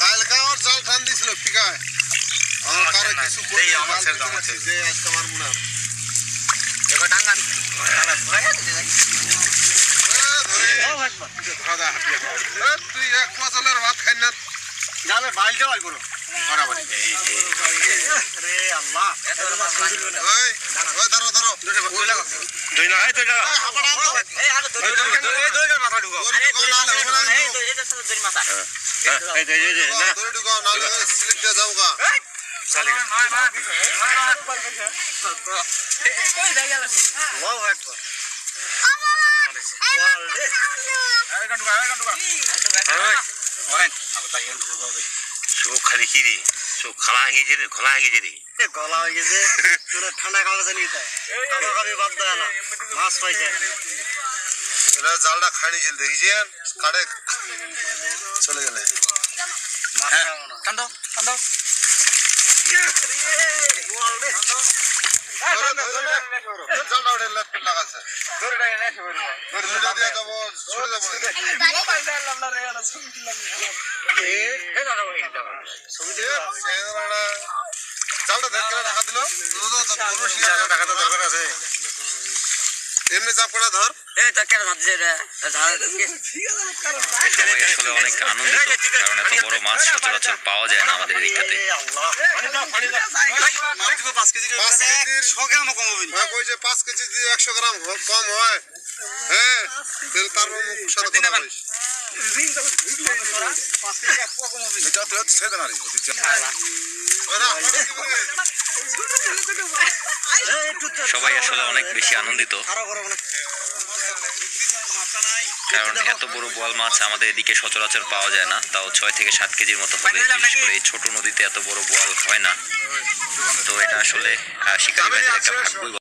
কালকে আমার জাল টান দিছিল পিকায় আমার মনে হয়। এ, তুই এক মাসালের ভাত খাই না জালে বাইলটা বাই করো বরাবর এই রে আল্লাহ ওই ওই ধরো ধরো দুই না এই দুই না এ, হাঁপাড়া আনো। এই দুই না মাথা ঢুকাও দড়ি ঢুকাও, নাহলে হবে না কিন্তু। এই এই এই এই না দড়ি ঢুকাও, নাহলে স্লিপ দিয়ে যাব গা। চলে আল্লাহু আকবার চোখ খালি কি রে? চোখ খালা হয়ে গেছে রে খোলা হয়ে গেছে রে। গলা হয়ে গেছে। তোরা ঠান্ডা জানি তাই বাদ দেয় না। মাছ পাইছে। এরা জালটা দেখেছেন কাটে। চলে গেলে। ধরো, লেফট লাগাচ্ছে দড়িটা দিয়ে যাব জালটা দেখ কেন ঢাকা দিল টাকা তো দরকার আছে এমনি চাপ করে ধর সবাই আসলে অনেক আনন্দিত কারণ এত বড় মাছ সচরাচর পাওয়া যায় না আমাদের এদিকটাতে এ আল্লাহ পানি দাও পানি দাও মাছ দিব 5 কেজি পাঁচ কেজি যদি একশো গ্রাম কম হয় হ্যাঁ তার মুখ সাথে কথা বলিস। 5 কেজি এক পোয়া কম হবে এটা তো হচ্ছে ছেদন আরি, ওদের যা- ওরা আপনারা কি বলে? সবাই আসলে অনেক বেশি আনন্দিত কারণ এত বড় বোয়াল মাছ আমাদের এদিকে সচরাচর পাওয়া যায় না তাও ছয় থেকে সাত কেজির মতো হবে এই ছোট নদীতে এত বড় বোয়াল হয় না তো এটা আসলে শিকারী একটা ভাগ্যই